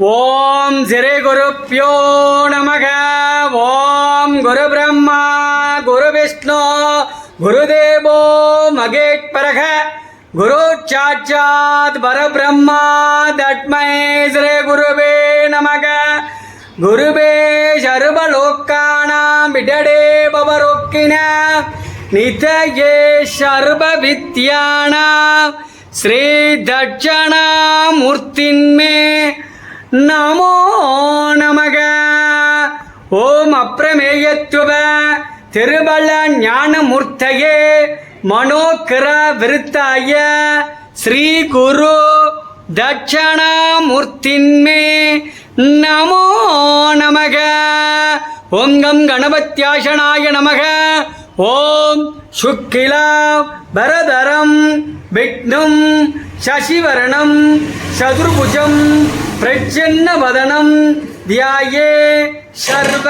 ஓம் ஸ்ரீ குருப்பியோ நமக. ஓம் குரு பிரம்மா குரு விஷ்ணு குருதேவோ மகேஸ்வரக குரு சாட்சாத் பரபிரம்மா தட்மை ஸ்ரீ குருவே நமக. குருவே சர்வலோக்கானாம் விடடே பவரோக்கின. நிதயே சர்வ வித்யானாம் ஸ்ரீ தட்சணாமூர்த்தின்மே நமோ நமக ஓம் அப்ரமேயத்துவ திருபல ஞானமூர்த்தையே மனோகர விருத்தாய ஸ்ரீ குரு தட்சணாமூர்த்தின்மே நமோ நமக ஓம் கம் கணபத்யாசனாய நமக ஓம் சுக்கிலா பரதரம் விஷ்ணும் சசிவரணம் சதுர்புஜம் பிரச்சன்ன வதனம். தியாயே சர்வ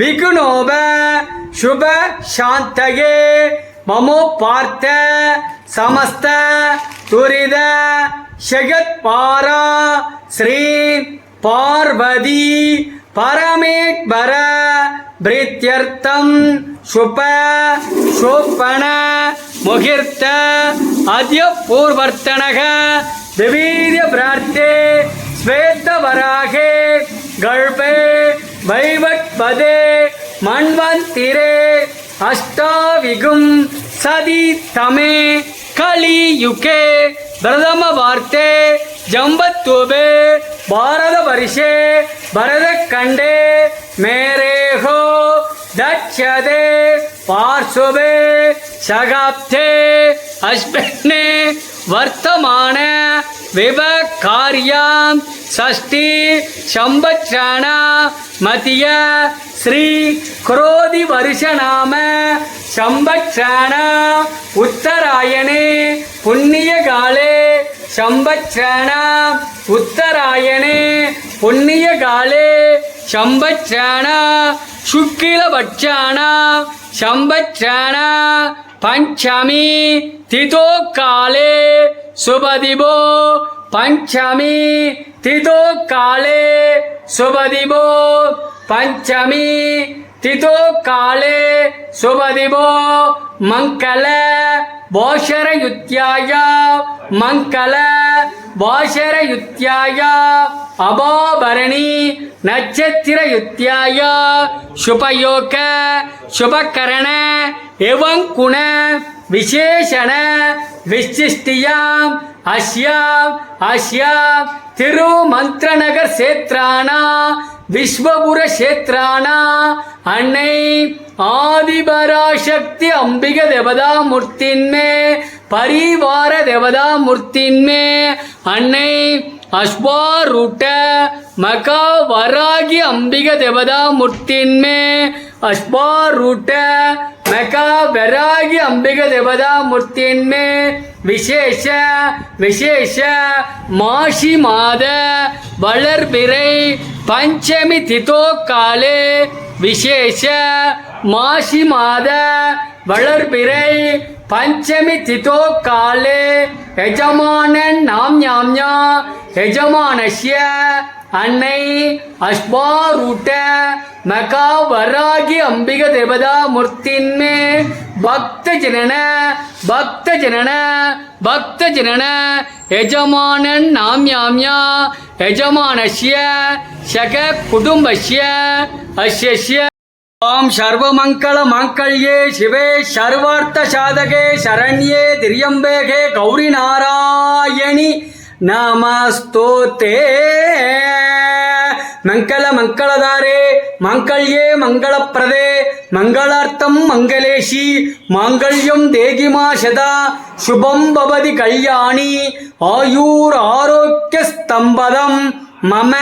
விகுணோப சுப சாந்தகே. மமோ பார்த்த சமஸ்த துரித ஜெகத்பாரா ஸ்ரீ பார்வதி பரமேஸ்வர பிரீத்தியர்த்தம். சுப சோப்பன முகிர்த்த அத்ய பூர்வர்த்தனக திவீரிய பிரார்த்தே ஸ்வேத்தவராகே கல்பே வைவட்பதே மண்வந்திரே அஷ்டாவிகும் சதி தமே கலியுகே பிரதம வார்த்தே ஜம்பத்துவே பாரத வருஷே பரத கண்டே மேரேஹோ தட்சதே பார்சுவே சகாப்தே அஸ்பென்னே வர்த்தமான விவகாரியாம் சஷ்டி சம்பத்ராணா மதிய ஸ்ரீ குரோதி வருஷநாம சம்பத்ராணா உத்தராயணே புண்ணிய காலே சம்பத்ராணா உத்தராயணே புண்ணிய காலே சம்பத்ராணா சுக்கிலபட்சாணா சம்பத்ராணா பஞ்சமி திதோ காலே சுபதிபோ பஞ்சமி திதோ காலே சுபதிபோ பஞ்சமி திதோ காலே சுபதிபோ மங்கள போஷரயுத்தியாய மங்கள போஷரயுத்தியாய அபாபரணி நட்சத்திரயுத்தியாய சுபயோக சுபகரண எவங்குண விசேஷண விசிஷ்டியாம் அஸ்யாம் அஸ்யாம் திருமந்திரநகர் சேத்ரானா விஸ்வபுர சேத்ரானா அன்னை ஆதிபராசக்தி அம்பிக தேவதா மூர்த்தின்மே பரிவார தேவதா மூர்த்தின்மே அன்னை அஸ்வாரூட்ட மகா வராகி அம்பிக தேவதா மூர்த்தின்மே மெகா வெராகி அம்பிக தேவதா மூர்த்தின்மே விசேஷ விசேஷ மாஷி மாத வளர்பிறை பஞ்சமி திதோ காலே விசேஷ மாஷி மாத வளர்பிறை பஞ்சமி திதோ காலே எஜமானன் நாம் யாம்யா எஜமானஸ்ய அன்னை அஸ்வாரூட்ட மகா வராகி அம்பிக தேவதா மூர்த்தின்மே. பக்த ஜனன பக்த ஜனன பக்த ஜனன எஜமானன் நாம் யாம்யா எஜமானஸ்ய சக குடும்பஸ்ய அஸ்யஸ்ய. ஆம் சர்வமங்கள மங்கள்யே சிவே சர்வார்த்த சாதகே சரண்யே திரியம்பேகே கௌரி நாராயணி நமஸ்தோத்தே. மங்கள மங்களதாரே மங்கள்யே மங்களப்பிரதே மங்களார்த்தம் மங்களேஷி மாங்கல்யம் தேகிமா சதா சுபம் பவதி கல்யாணி ஆயூர் ஆரோக்கிய ஸ்தம்பதம். ಸ್ತಂಭದಂ ಮಮ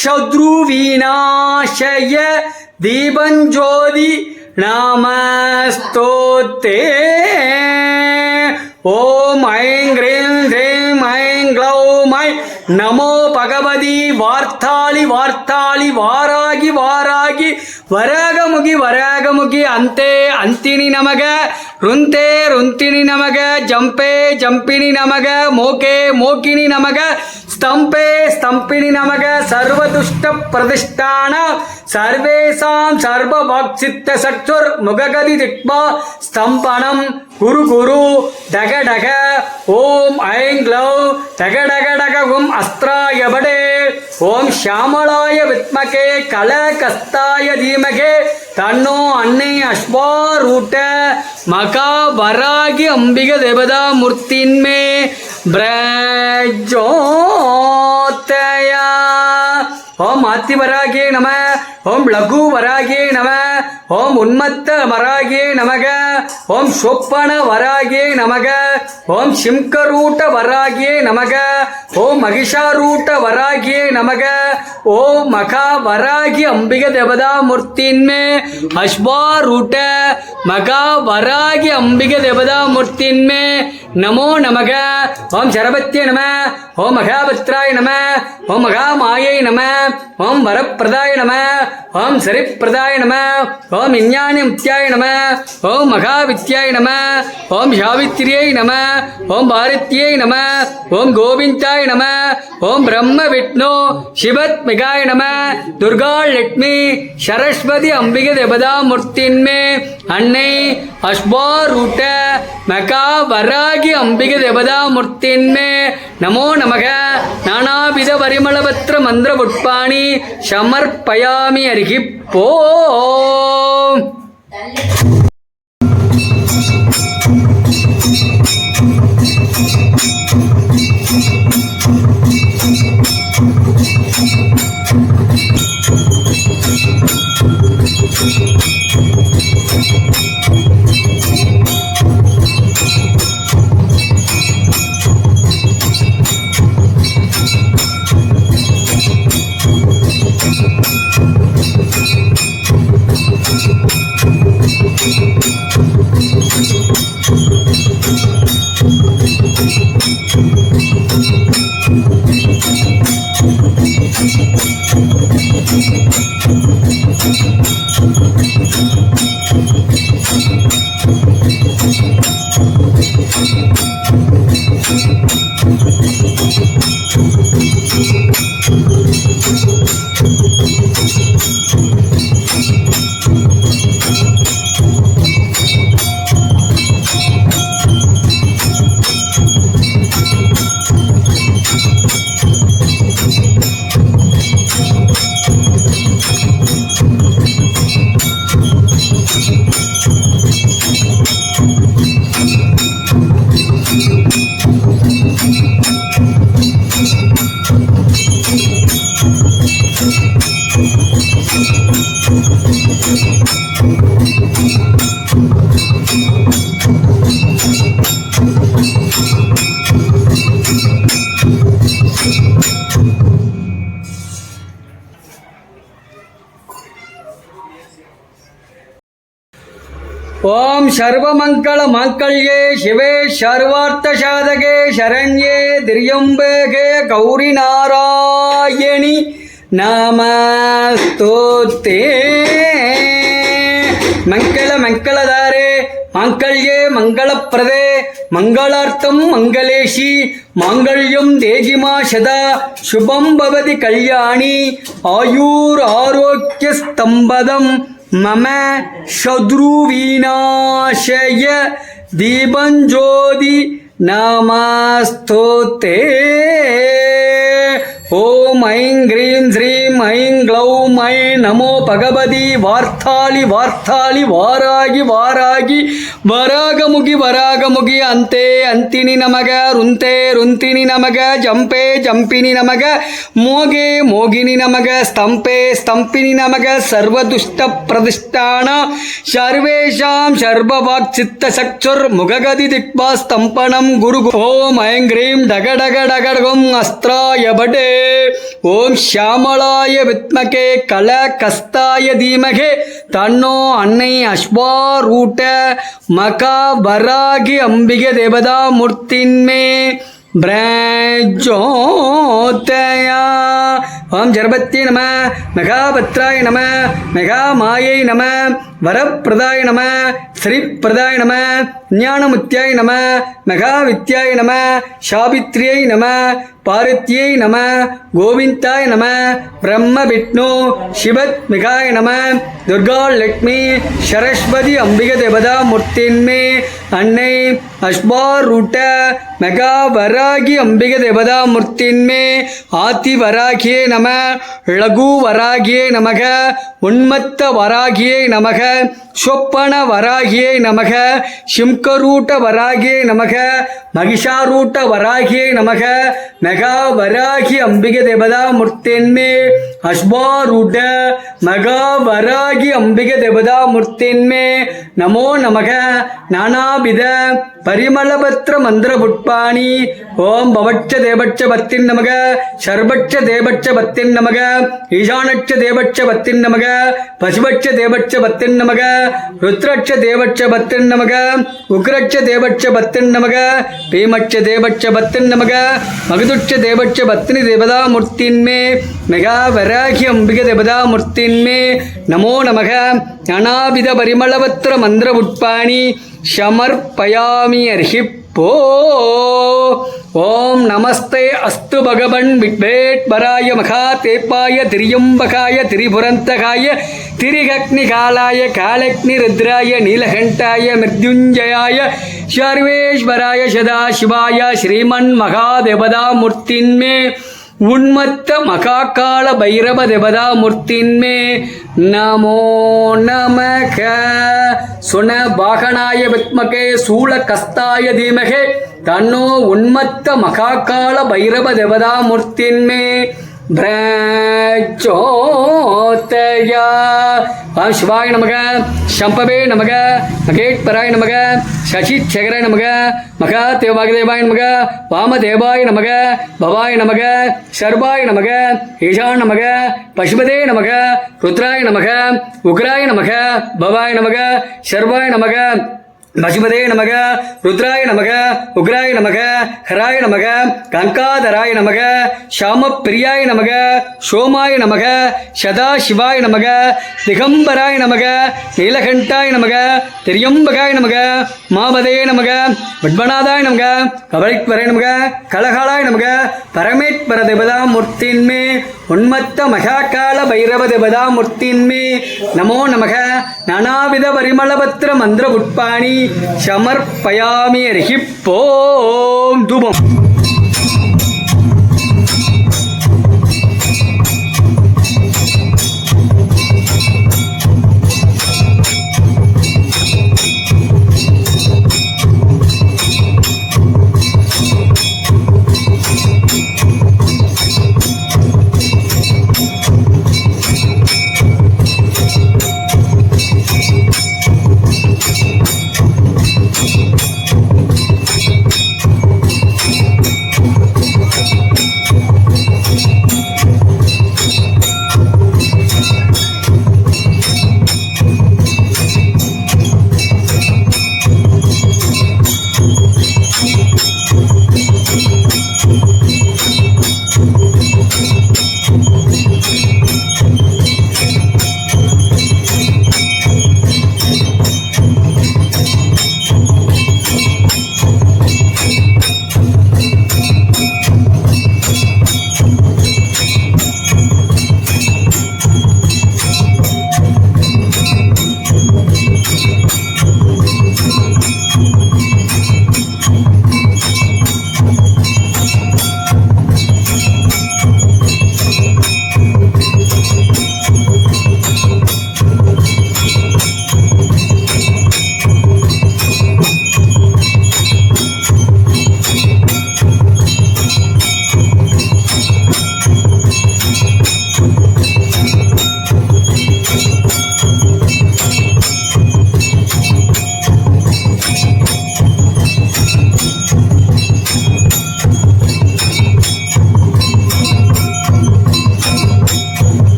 ಶತ್ರುವಿನಾಶಯ ದೀಪಂಜ್ಯೋತಿ ನಮಸ್ತೋತೆ ಓಂ ಐಂ ಹ್ರೀಂ ಶ್ರೀಂ ಐಂ ಗ್ಲೌಂ ಐಂ நமோ பகவதி வார்த்தாளி வார்த்தாளி வாராகி வாராகி வராகமுகி வராகமுகி அந்தே அந்தினி நமக ருந்தே ருந்தினி நமக ஜம்பே ஜம்பினி நமக மோகே மோகினி நமக ஸ்தம்பே ஸ்தம்பினி நமக சர்வதுஷ்ட பிரதிஷ்டான. சர்வேசாம் சர்வ சர்வவாக்சித்த சற்றுர் முககதி திக்மா. ஸ்தம்பனம் குரு குரு டக டக. ஓம் ஐங் க்ளவ் டக டக டக ஓம் அஸ்திராய படே. ஓம் ஷியாமளாய வித்மகே கல கஸ்தாய தீமகே. தன்னோ அன்னை அஸ்வாரூட்ட மகா வராகி அம்பிக தேவதா மூர்த்தின்மே பிரஜோ ஓம் ஆத்தி வராகியே நம ஓம் லகு வராகே நம ஓம் உன்மத்த வராகியே நமக ஓம் சொப்பன வராகே நமக. ஓம் சிம்கரூட்ட வராகியே நமக ஓம் மகிஷாரூட்ட வராகியே நமக ஓம் மகா வராகி அம்பிக தேவதா மூர்த்தின்மே அஸ்வாரூட்ட மகா வராகி அம்பிக தேவதா மூர்த்தின்மே நமோ நமக. ஓம் சரபத்திய நம ஓம் மகாபத்ராய நம ஓம் மகாமாயை நம ஓம் வரப்பிரதாய நம ஓம் சரிப்பிரதாய நம ஓம் விஞ்ஞானி முத்தியாய நம ஓம் மகாவித்யாய நம ஓம் சாவித்திரியை நம ஓம் பாரத்யை நம ஓம் கோவிந்தாய் நம ஓம் பிரம்ம விஷ்ணு சிவத்மிகாய நம துர்கா லட்சுமி சரஸ்வதி அம்பிகை தேவதா மூர்த்தின்மே அன்னை அஸ்வாரூட்ட மகா வராகி அம்பிகை தேவதா மூர்த்தின்மே நமோ நமக. நானாவித பரிமளபத்திர மந்திர புட்பாணி சமர்ப்பயாமி அருகி போ ஓம் சர்வமங்கள மங்கள்யே சிவே சர்வார்த்த சாதகே சரண்யே திரியம்பேகே கௌரி நாராயணி நமஸ்தோத்தே. மங்கள மங்களதாரே மாங்கல்யே மங்களப்பிரதே மங்களார்த்தம் மங்களேஷி மாங்கல்யம் தேகிமா சதா சுபம் பவதி கல்யாணி ஆயூர் ஆரோக்கிய ஸ்தம்பதம். மம சத்ருவீநாசய தீபஞ்சோதி நமஸ்தோத்தே ஓம் ஐங் கிரீம் ஸ்ரீம் ஐங் க்ளௌம் ஐ நமோ பகவதி வார்த்தாளி வார்த்தாளி வாராகி வாராகி வராகமுகி வராகமுகி அந்தே அந்தினி நமக ருந்தே ருந்தினி நமக ஜம்பே ஜம்பினி நமக மோகே மோகினி நமக ஸ்தம்பே ஸ்தம்பினி நமக சர்வதுஷ்ட பிரதிஷ்டான சர்வேஷாம் சர்வவாக் சித்த சக்சுர் முககதி திக்பா ஸ்தம்பனம் குரு ஓம் ஐங் கிரீம் டக டக டகடகம் அஸ்திராய படே ஓம் ஷியாமலாய வித்மகே கல கஸ்தாய தீமகே. தன்னோ அன்னை அஸ்வாரூட்ட மகா வராகி அம்பிக தேவதா மூர்த்தின்மே பிரஜோதயா. ஓம் ஜர்பத்தி நம மெகாபத்ராய நம மெகாமாயை நம வரப்பிரதாய நம ஸ்ரீப்பிரதாய நம ஞானமுத்தியாய் நம மெகாவித்யாய நம சாபித்ரியை நம பாரத்யை நம கோவிந்தாய் நம பிரம்ம விஷ்ணு சிவத் மிகாய நம துர்கா லக்ஷ்மி சரஸ்வதி அம்பிக தேவதா மூர்த்தின்மே அன்னை அஸ்பாரூட்ட மெகா வராகி அம்பிக தேவதா மூர்த்தின்மே ஆதி வராகியே நம லகு வராகியே நமக உன்மத்த வராகியே நமக சொப்பன வராகியே நமக சிம்கரூட்ட வராகியே நமக மகிஷாரூட்ட வராகியே நமக மெகா வராகி அம்பிகை தேவதா மூர்த்தின்மே அஸ்பாரூட மகா வராகி அம்பிகை தேவதா மூர்த்தின்மே நமோ நமக நானாபித பரிமளபத்ர மந்திர புட்பாணி ஓம் பவட்ச தேபட்ச பத்தின் நமக சர்வட்ச தேபட்ச பத்தின் நமக ஈசானட்ச தேபட்ச பத்தின் நமக பசுபட்ச தேபட்ச பத்தின் பத்தின் நமக ருத்ரட்ச தேவட்ச பத்தின் நமக உக்ரட்ச தேவட்ச பத்தின் நமக பீமட்ச தேவட்ச பத்தின் நமக மகதுட்ச தேவட்ச பத்தினி தேவதா மூர்த்தின்மே மெகா வராகி அம்பிக தேவதா மூர்த்தின்மே நமோ நமக அநாவித பரிமளவத்திர மந்திர உட்பாணி சமர்ப்பயாமி அர்ஹிப்போ ஓம் நமஸ்தே அஸ்து பகவன் விட்வேட்பராய மகா தேப்பாய திரியம்பகாய திரிபுரந்தகாய திரிகக்னி காலாய காலக்னி ருத்ராய நீலகண்டாய மிருத்யுஞ்சயாய சர்வேஸ்வராய சதாசிவாய ஸ்ரீமன் மகாதேவதா மூர்த்தின்மே உன்மத்த மகாகால பைரவ தேவதாமூர்த்தின்மே நமோ நமக. சுன பாகனாய வித்மகே சூழ கஸ்தாய தீமகே. தன்னோ உன்மத்த மகாகால பைரவ தேவதாமூர்த்தின்மே மூர்த்தின்மே சிவாய நமக சம்பவே நமக மகேட்பராய நமக சசிசேகராய நமக மகா தேவாகதேவாய நமக வாமதேவாய நமக பவாய நமக சர்வாய நமக ஈஷான் நமக பசுபதே நமக ருத்ராய நமக உக்ராய நமக பவாய நமக சர்வாய நமக பசுபதே நமக ருத்ராய நமக உக்ராய நமக ஹராய நமக கங்காதராய நமக ஷாம பிரியாய நமக சோமாய நமக சதா சிவாய நமக திகம்பராய நமக நீலகண்டாய நமக திரியம்பகாய நமக மாமதே நமக விட்வநாதாய நமக கபலிக்வராய நமக கலகாலாய நமக பரமேஸ்வர தேவதா மூர்த்தின்மே உன்மத்த மகாகால பைரவ தேவதா மூர்த்தின்மே நமோ நமக நானாவித பரிமளபத்திர மந்திர உட்பாணி சமர்ப்பயாமி அருகி போம் தூபம்.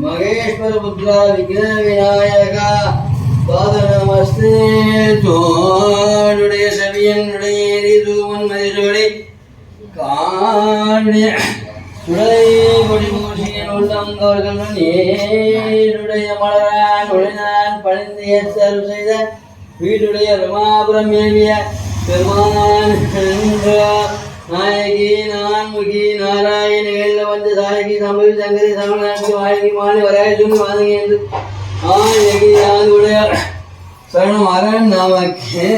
ಮಹೇಶ್ವರ ಪುತ್ರ ವಿಘ್ನ ವಿನಾಯಕ பாத நமஸ்தே தோளுடைய செவியனுடைய எரிதூவன் மதிலோடை காணிய சுடலை கொடி மூசியின் உள்ளம் அவர்கள் நேருடைய மலரான் ஒளினான் பணிந்து ஏற்றல் செய்த வீடுடைய ரமாபுரம் மேவிய பெருமான் நாயகி நான்முகி நாராயண வந்து சாயகி தமிழ் சங்கரி தமிழ்நாட்டு வாயகி மாலை வராய சொல்லி வாதகி என்று ஆயகி யாதுடைய சரணம் அரண் நமக்கே?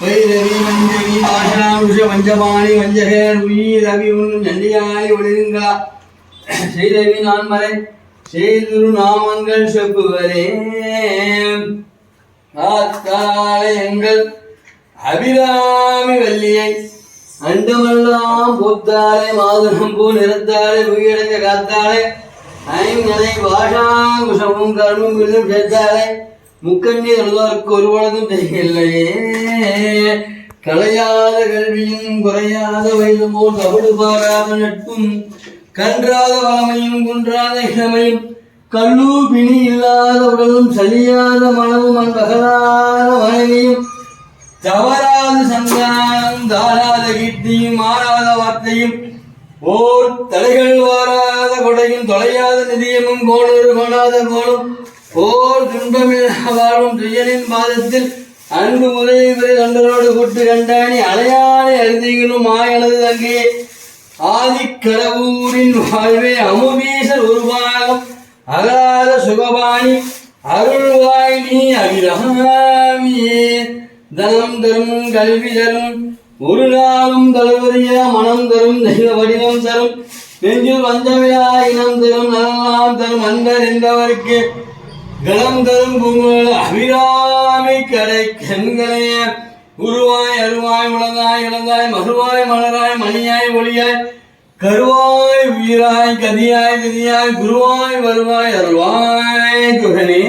வைரவி மஞ்சவி ஆஷாமுஷ பஞ்சபாணி வஞ்சகர் உயிர் ரவி உன் நண்டியாய் ஒளிருங்கா. ஸ்ரீரவி நான் மறை செய்துரு நாமங்கள் செப்புவரே காத்தாள எங்கள் அபிராமி வல்லியை அண்டுமெல்லாம் பூத்தாலே மாதுளம் பூ நிறத்தாலே உயிரடைஞ்ச காத்தாலே ஐங்கனை பாஷாங்குஷமும் கர்மம் வில்லும் சேர்த்தாலே முக்கண்ணி தொழுதற்கு ஒரு பொழுதும் செய்யலையே கலையாத கல்வியும் குறையாத வயது போல் தவிடு பாராத நட்பும் கன்றாத வளமையும் குன்றாத இளமையும் கல்லூ பிணி இல்லாத உடலும் சலியாத மனமும் அன்பகலாத மனைவியும் தவறாத சந்தனம் தாராத கீர்த்தியும் மாறாத வார்த்தையும் ஓர் தலைகள் வாராத கொடையும் தொலையாத நிதியமும் கோணொரு கோணாத கோணும் ஓர் துன்பமில்லா வாழும் துயரின் பாதத்தில் அன்பு முதலில் பிற தொண்டரோடு கூட்டு கண்டாணி அலையானை அழுதிகளும் மாயனது தங்கே. ஆதிக்கரவூரின் வாழ்வே அமுபீசர் உருவாகம் அகலாத சுகபாணி அருள்வாய் நீ அபிராமியே. தனம் தரும் கல்வி தரும். ஒரு நாளும் தளபதிய மனம் தரும் தெய்வ வடிவம் தரும். நெஞ்சில் வஞ்சமையா இனம் தரும் நலம் தரும் அன்பர் என்பவருக்கு கணம் தரும் பூங்குழல் அபிராமி கடை கண்களைய உருவாய் அருவாய் உலகாய் இழந்தாய் மறுவாய் மலராய் மணியாய் ஒளியாய் கருவாய் உயிராய் கதியாய் கதியாய் குருவாய் வருவாய் அருள்வாய் குகனே.